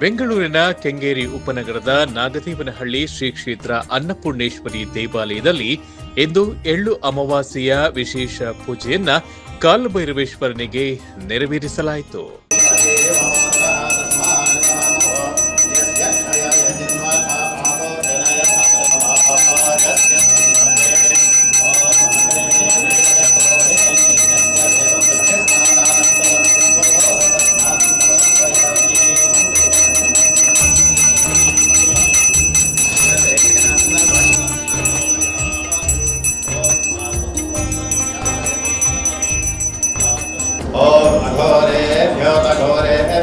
ಬೆಂಗಳೂರಿನ ಕೆಂಗೇರಿ ಉಪನಗರದ ನಾಗದೇವನಹಳ್ಳಿ ಶ್ರೀ ಕ್ಷೇತ್ರ ಅನ್ನಪೂರ್ಣೇಶ್ವರಿ ದೇವಾಲಯದಲ್ಲಿ ಇಂದು ಎಳ್ಳು ಅಮಾವಾಸ್ಯೆಯ ವಿಶೇಷ ಪೂಜೆಯನ್ನ ಕಾಲಭೈರವೇಶ್ವರನಿಗೆ ನೆರವೇರಿಸಲಾಯಿತು.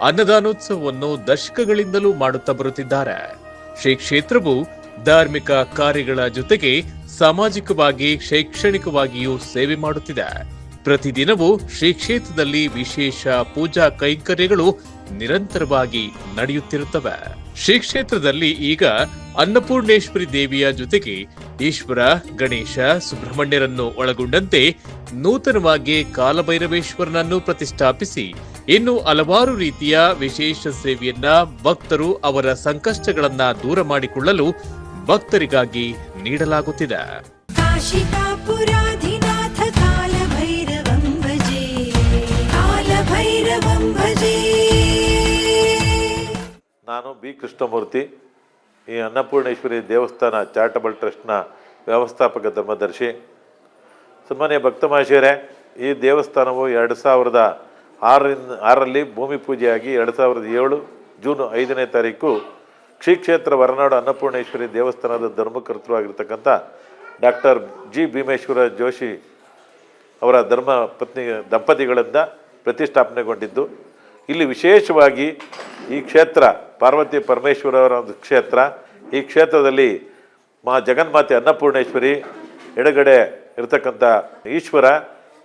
ಅನ್ನದಾನೋತ್ಸವವನ್ನು ದಶಕಗಳಿಂದಲೂ ಮಾಡುತ್ತಾ ಬರುತ್ತಿದ್ದಾರೆ. ಶ್ರೀ ಕ್ಷೇತ್ರವು ಧಾರ್ಮಿಕ ಕಾರ್ಯಗಳ ಜೊತೆಗೆ ಸಾಮಾಜಿಕವಾಗಿ, ಶೈಕ್ಷಣಿಕವಾಗಿಯೂ ಸೇವೆ ಮಾಡುತ್ತಿದೆ. ಪ್ರತಿದಿನವೂ ಶ್ರೀ ಕ್ಷೇತ್ರದಲ್ಲಿ ವಿಶೇಷ ಪೂಜಾ ಕೈಂಕರ್ಯಗಳು ನಿರಂತರವಾಗಿ ನಡೆಯುತ್ತಿರುತ್ತವೆ. ಶ್ರೀ ಕ್ಷೇತ್ರದಲ್ಲಿ ಈಗ ಅನ್ನಪೂರ್ಣೇಶ್ವರಿ ದೇವಿಯ ಜೊತೆಗೆ ಈಶ್ವರ, ಗಣೇಶ, ಸುಬ್ರಹ್ಮಣ್ಯರನ್ನು ಒಳಗೊಂಡಂತೆ ನೂತನವಾಗಿ ಕಾಲಭೈರವೇಶ್ವರನನ್ನು ಪ್ರತಿಷ್ಠಾಪಿಸಿ, ಇನ್ನು ಹಲವಾರು ರೀತಿಯ ವಿಶೇಷ ಸೇವೆಯನ್ನ ಭಕ್ತರು ಅವರ ಸಂಕಷ್ಟಗಳನ್ನ ದೂರ ಮಾಡಿಕೊಳ್ಳಲು ಭಕ್ತರಿಗಾಗಿ ನೀಡಲಾಗುತ್ತಿದೆ. ನಾನು ಬಿ ಕೃಷ್ಣಮೂರ್ತಿ ಈ ಅನ್ನಪೂರ್ಣೇಶ್ವರಿ ದೇವಸ್ಥಾನ ಚಾರಿಟಬಲ್ ಟ್ರಸ್ಟ್ನ ವ್ಯವಸ್ಥಾಪಕ ಧರ್ಮದರ್ಶಿ. ಸುಮ್ಮನೆ ಭಕ್ತ ಮಹಾಶಯರೇ ಈ ದೇವಸ್ಥಾನವು ಎರಡು ಸಾವಿರದ ಆರರಿಂದ ಆರರಲ್ಲಿ ಭೂಮಿ ಪೂಜೆಯಾಗಿ ಎರಡು ಸಾವಿರದ ಏಳು ಜೂನ್ ಐದನೇ ತಾರೀಕು ಶ್ರೀ ಕ್ಷೇತ್ರ ಹೊರನಾಡು ಅನ್ನಪೂರ್ಣೇಶ್ವರಿ ದೇವಸ್ಥಾನದ ಧರ್ಮಕರ್ತೃವಾಗಿರ್ತಕ್ಕಂಥ ಡಾಕ್ಟರ್ ಜಿ ಭೀಮೇಶ್ವರ ಜೋಶಿ ಅವರ ಧರ್ಮ ಪತ್ನಿ ದಂಪತಿಗಳಿಂದ ಪ್ರತಿಷ್ಠಾಪನೆಗೊಂಡಿದ್ದು. ಇಲ್ಲಿ ವಿಶೇಷವಾಗಿ ಈ ಕ್ಷೇತ್ರ, ಪಾರ್ವತಿ ಪರಮೇಶ್ವರ ಅವರ ಒಂದು ಕ್ಷೇತ್ರ, ಈ ಕ್ಷೇತ್ರದಲ್ಲಿ ಮಾ ಜಗನ್ಮಾತೆ ಅನ್ನಪೂರ್ಣೇಶ್ವರಿ, ಎಡಗಡೆ ಇರತಕ್ಕಂಥ ಈಶ್ವರ,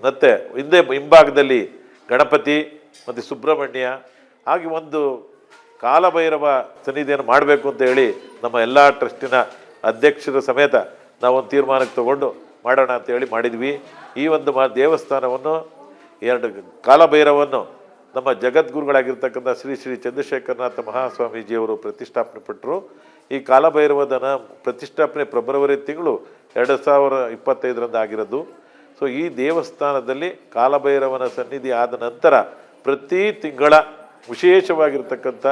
ಮತ್ತು ಹಿಂದೆ ಹಿಂಭಾಗದಲ್ಲಿ ಗಣಪತಿ, ಮತ್ತು ಸುಬ್ರಹ್ಮಣ್ಯ, ಹಾಗೆ ಒಂದು ಕಾಲಭೈರವ ಸನ್ನಿಧಿಯನ್ನು ಮಾಡಬೇಕು ಅಂತ ಹೇಳಿ ನಮ್ಮ ಎಲ್ಲ ಟ್ರಸ್ಟಿನ ಅಧ್ಯಕ್ಷರ ಸಮೇತ ನಾವೊಂದು ತೀರ್ಮಾನಕ್ಕೆ ತಗೊಂಡು ಮಾಡೋಣ ಅಂತ ಹೇಳಿ ಮಾಡಿದ್ವಿ. ಈ ಒಂದು ಮಾ ದೇವಸ್ಥಾನವನ್ನು, ಎರಡು ಕಾಲಭೈರವನ್ನು ನಮ್ಮ ಜಗದ್ಗುರುಗಳಾಗಿರ್ತಕ್ಕಂಥ ಶ್ರೀ ಶ್ರೀ ಚಂದ್ರಶೇಖರನಾಥ ಮಹಾಸ್ವಾಮೀಜಿಯವರು ಪ್ರತಿಷ್ಠಾಪನೆ ಪಟ್ಟರು ಈ ಕಾಲಭೈರವದನ ಪ್ರತಿಷ್ಠಾಪನೆ ಫೆಬ್ರವರಿ ತಿಂಗಳು ಎರಡು ಸಾವಿರ ಇಪ್ಪತ್ತೈದರಂದು ಆಗಿರೋದು. ಸೊ ಈ ದೇವಸ್ಥಾನದಲ್ಲಿ ಕಾಲಭೈರವನ ಸನ್ನಿಧಿ ಆದ ನಂತರ ಪ್ರತಿ ತಿಂಗಳ ವಿಶೇಷವಾಗಿರ್ತಕ್ಕಂಥ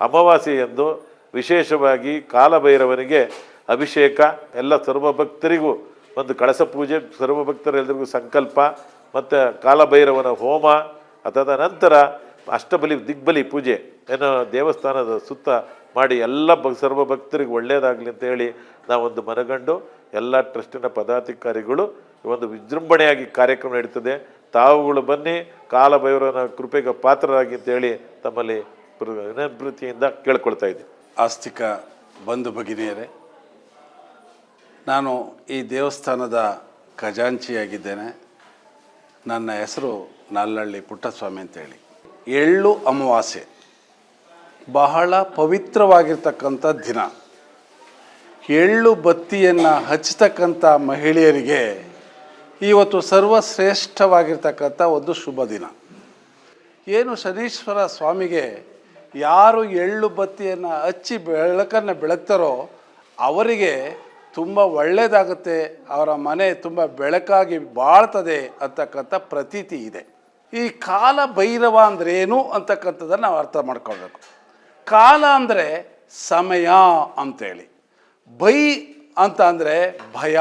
ಅಮಾವಾಸ್ಯೆಯಂದು ವಿಶೇಷವಾಗಿ ಕಾಲಭೈರವನಿಗೆ ಅಭಿಷೇಕ, ಎಲ್ಲ ಸರ್ವಭಕ್ತರಿಗೂ ಒಂದು ಕಳಸ ಪೂಜೆ ಸರ್ವಭಕ್ತರೆಲ್ಲರಿಗೂ ಸಂಕಲ್ಪ, ಮತ್ತು ಕಾಲಭೈರವನ ಹೋಮ ಅದಾದ ನಂತರ ಅಷ್ಟಬಲಿ ದಿಗ್ಬಲಿ ಪೂಜೆ, ಏನೋ ದೇವಸ್ಥಾನದ ಸುತ್ತ ಮಾಡಿ ಎಲ್ಲ ಸರ್ವ ಭಕ್ತರಿಗೆ ಒಳ್ಳೆಯದಾಗಲಿ ಅಂತ ಹೇಳಿ ನಾವೊಂದು ಮನಗಂಡು ಎಲ್ಲ ಟ್ರಸ್ಟಿನ ಪದಾಧಿಕಾರಿಗಳು ಒಂದು ವಿಜೃಂಭಣೆಯಾಗಿ ಕಾರ್ಯಕ್ರಮ ನಡೀತದೆ. ತಾವುಗಳು ಬನ್ನಿ ಕಾಲಭೈರವನ ಕೃಪೆಗೆ ಪಾತ್ರರಾಗಿ ಅಂತೇಳಿ ತಮ್ಮಲ್ಲಿ ವಿನಭೃತಿಯಿಂದ ಕೇಳ್ಕೊಳ್ತಾ ಇದ್ದೆ ಆಸ್ತಿಕ ಬಂಧು ಭಗಿನಿಯರೇ, ನಾನು ಈ ದೇವಸ್ಥಾನದ ಖಜಾಂಚಿಯಾಗಿದ್ದೇನೆ. ನನ್ನ ಹೆಸರು ನಾಲ್ನಳ್ಳಿ ಪುಟ್ಟಸ್ವಾಮಿ ಅಂತೇಳಿ. ಎಳ್ಳು ಅಮಾವಾಸ್ಯೆ. ಬಹಳ ಪವಿತ್ರವಾಗಿರ್ತಕ್ಕಂಥ ದಿನ. ಎಳ್ಳು ಬತ್ತಿಯನ್ನು ಹಚ್ಚತಕ್ಕಂಥ ಮಹಿಳೆಯರಿಗೆ ಇವತ್ತು ಸರ್ವಶ್ರೇಷ್ಠವಾಗಿರ್ತಕ್ಕಂಥ ಒಂದು ಶುಭ ದಿನ. ಏನು ಶನೀಶ್ವರ ಸ್ವಾಮಿಗೆ ಯಾರು ಎಳ್ಳು ಬತ್ತಿಯನ್ನು ಹಚ್ಚಿ ಬೆಳಕನ್ನು ಬೆಳಗ್ತಾರೋ ಅವರಿಗೆ ತುಂಬ ಒಳ್ಳೆಯದಾಗುತ್ತೆ ಅವರ ಮನೆ ತುಂಬ ಬೆಳಕಾಗಿ ಬಾಳ್ತದೆ ಅಂತಕ್ಕಂಥ ಪ್ರತೀತಿ ಇದೆ. ಈ ಕಾಲ ಭೈರವ ಅಂದ್ರೆ ಏನು ಅಂತಕ್ಕಂಥದ್ದನ್ನು ನಾವು ಅರ್ಥ ಮಾಡ್ಕೊಳ್ಬೇಕು. ಕಾಲ ಅಂದರೆ ಸಮಯ ಅಂತೇಳಿ. ಬೈ ಅಂತ ಅಂದರೆ ಭಯ.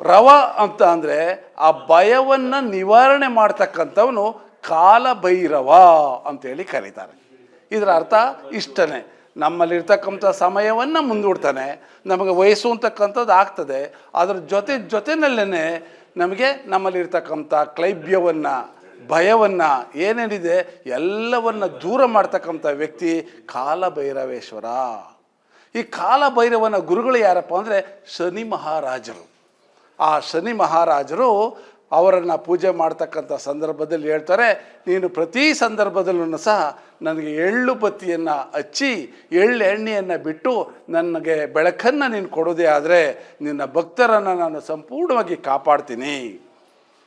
ರವ ಅಂತ ಅಂದರೆ ಆ ಭಯವನ್ನು ನಿವಾರಣೆ ಮಾಡ್ತಕ್ಕಂಥವನು ಕಾಲಭೈರವ ಅಂತೇಳಿ ಕರೀತಾರೆ. ಇದರ ಅರ್ಥ ಇಷ್ಟನೇ. ನಮ್ಮಲ್ಲಿರ್ತಕ್ಕಂಥ ಸಮಯವನ್ನು ಮುಂದೂಡ್ತಾನೆ. ನಮಗೆ ವಯಸ್ಸು ಅಂತಕ್ಕಂಥದ್ದು ಆಗ್ತದೆ. ಅದರ ಜೊತೆ ಜೊತೆಯಲ್ಲೇ ನಮಗೆ ನಮ್ಮಲ್ಲಿರ್ತಕ್ಕಂಥ ಕ್ಲೈಬ್ಯವನ್ನು ಭಯವನ್ನು ಏನೇನಿದೆ ಎಲ್ಲವನ್ನು ದೂರ ಮಾಡ್ತಕ್ಕಂಥ ವ್ಯಕ್ತಿ ಕಾಲಭೈರವೇಶ್ವರ. ಈ ಕಾಲಭೈರವನ ಗುರುಗಳು ಯಾರಪ್ಪ ಅಂದರೆ ಶನಿ ಮಹಾರಾಜರು. ಆ ಶನಿ ಮಹಾರಾಜರು ಅವರನ್ನು ಪೂಜೆ ಮಾಡ್ತಕ್ಕಂಥ ಸಂದರ್ಭದಲ್ಲಿ ಹೇಳ್ತಾರೆ, ನೀನು ಪ್ರತಿ ಸಂದರ್ಭದಲ್ಲೂ ಸಹ ನನಗೆ ಎಳ್ಳು ಬತ್ತಿಯನ್ನು ಹಚ್ಚಿ, ಎಳ್ಳು ಎಣ್ಣೆಯನ್ನು ಬಿಟ್ಟು ನನಗೆ ಬೆಳಕನ್ನು ನೀನು ಕೊಡೋದೇ ಆದರೆ ನಿನ್ನ ಭಕ್ತರನ್ನು ನಾನು ಸಂಪೂರ್ಣವಾಗಿ ಕಾಪಾಡ್ತೀನಿ.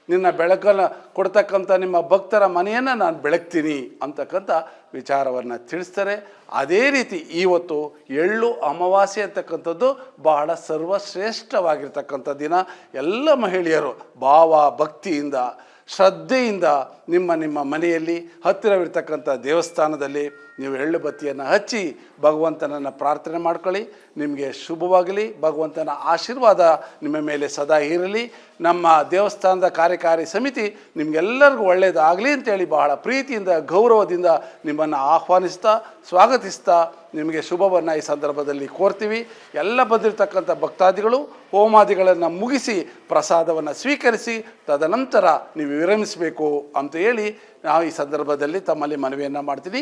ನಿನ್ನ ಬೆಳಕನ್ನು ಕೊಡ್ತಕ್ಕಂಥ ನಿಮ್ಮ ಭಕ್ತರ ಮನೆಯನ್ನು ನಾನು ಬೆಳಗ್ತೀನಿ ಅಂತಕ್ಕಂಥ ವಿಚಾರವನ್ನು ತಿಳಿಸ್ತಾರೆ. ಅದೇ ರೀತಿ ಇವತ್ತು ಎಳ್ಳು ಅಮಾವಾಸ್ಯೆ ಅಂತಕ್ಕಂಥದ್ದು ಬಹಳ ಸರ್ವಶ್ರೇಷ್ಠವಾಗಿರ್ತಕ್ಕಂಥ ದಿನ. ಎಲ್ಲ ಮಹಿಳೆಯರು ಭಾವ ಭಕ್ತಿಯಿಂದ, ಶ್ರದ್ಧೆಯಿಂದ ನಿಮ್ಮ ನಿಮ್ಮ ಮನೆಯಲ್ಲಿ ಹತ್ತಿರವಿರ್ತಕ್ಕಂಥ ದೇವಸ್ಥಾನದಲ್ಲಿ ನೀವು ಎಳ್ಳು ಬತ್ತಿಯನ್ನು ಹಚ್ಚಿ ಭಗವಂತನನ್ನು ಪ್ರಾರ್ಥನೆ ಮಾಡ್ಕೊಳ್ಳಿ. ನಿಮಗೆ ಶುಭವಾಗಲಿ. ಭಗವಂತನ ಆಶೀರ್ವಾದ ನಿಮ್ಮ ಮೇಲೆ ಸದಾ ಇರಲಿ. ನಮ್ಮ ದೇವಸ್ಥಾನದ ಕಾರ್ಯಕಾರಿ ಸಮಿತಿ ನಿಮಗೆಲ್ಲರಿಗೂ ಒಳ್ಳೆಯದಾಗಲಿ ಅಂತೇಳಿ ಬಹಳ ಪ್ರೀತಿಯಿಂದ, ಗೌರವದಿಂದ ನಿಮ್ಮನ್ನು ಆಹ್ವಾನಿಸ್ತಾ, ಸ್ವಾಗತಿಸ್ತಾ ನಿಮಗೆ ಶುಭವನ್ನು ಈ ಸಂದರ್ಭದಲ್ಲಿ ಕೋರ್ತೀವಿ. ಎಲ್ಲ ಬಂದಿರತಕ್ಕಂಥ ಭಕ್ತಾದಿಗಳು, ಹೋಮಾದಿಗಳನ್ನು ಮುಗಿಸಿ ಪ್ರಸಾದವನ್ನು ಸ್ವೀಕರಿಸಿ ತದನಂತರ ನೀವು ವಿರಮಿಸಬೇಕು ಅಂತ ಹೇಳಿ ನಾವು ಈ ಸಂದರ್ಭದಲ್ಲಿ ತಮ್ಮಲ್ಲಿ ಮನವಿಯನ್ನು ಮಾಡ್ತೀನಿ.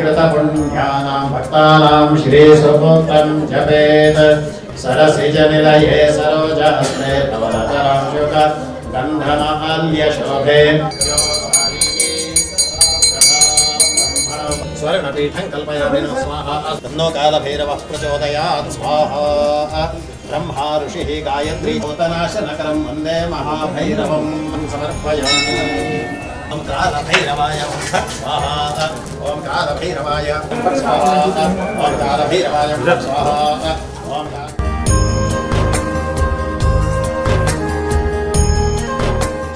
कृतपुण्यानां श्रीसुपूत्रं जपेत्। सरसिजनिलये सरोजहस्ते स्वर्णपीठं कल्पयामि स्वाहा। प्रचोदयात् स्वाहा। ब्रह्मा ऋषिः गायत्री भूतनाशनकरं वंदे महाभैरवं समर्पयामि। ॐ कालभैरवाय फट् स्वाहा ॐ कालभैरवाय फट् स्वाहा ॐ कालभैरवाय फट् स्वाहा ॐ काल-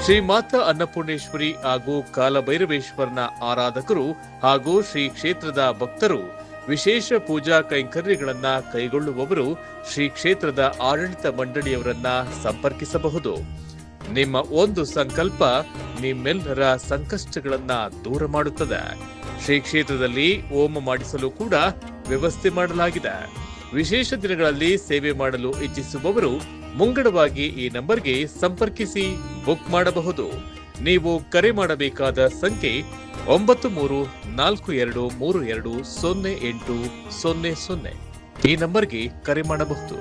ಶ್ರೀ ಮಾತಾ ಅನ್ನಪೂರ್ಣೇಶ್ವರಿ ಹಾಗೂ ಕಾಲಭೈರವೇಶ್ವರನ ಆರಾಧಕರು ಹಾಗೂ ಶ್ರೀ ಕ್ಷೇತ್ರದ ಭಕ್ತರು ವಿಶೇಷ ಪೂಜಾ ಕೈಂಕರ್ಯಗಳನ್ನ ಕೈಗೊಳ್ಳುವವರು ಶ್ರೀ ಕ್ಷೇತ್ರದ ಆಡಳಿತ ಮಂಡಳಿಯವರನ್ನ ಸಂಪರ್ಕಿಸಬಹುದು ನಿಮ್ಮ ಒಂದು ಸಂಕಲ್ಪ ನಿಮ್ಮೆಲ್ಲರ ಸಂಕಷ್ಟಗಳನ್ನ ದೂರ ಮಾಡುತ್ತದೆ. ಶ್ರೀ ಕ್ಷೇತ್ರದಲ್ಲಿ ಹೋಮ ಮಾಡಿಸಲು ಕೂಡ ವ್ಯವಸ್ಥೆ ಮಾಡಲಾಗಿದೆ. ವಿಶೇಷ ದಿನಗಳಲ್ಲಿ ಸೇವೆ ಮಾಡಲು ಇಚ್ಛಿಸುವವರು ಮುಂಗಡವಾಗಿ ಈ ನಂಬರ್ಗೆ ಸಂಪರ್ಕಿಸಿ ಬುಕ್ ಮಾಡಬಹುದು. ನೀವು ಕರೆ ಮಾಡಬೇಕಾದ ಸಂಖ್ಯೆ ಒಂಬತ್ತು ಮೂರು ನಾಲ್ಕು ಎರಡು ಮೂರು ಎರಡು ಸೊನ್ನೆ ಎಂಟು ಸೊನ್ನೆ ಸೊನ್ನೆ. ಈ ನಂಬರ್ಗೆ ಕರೆ ಮಾಡಬಹುದು.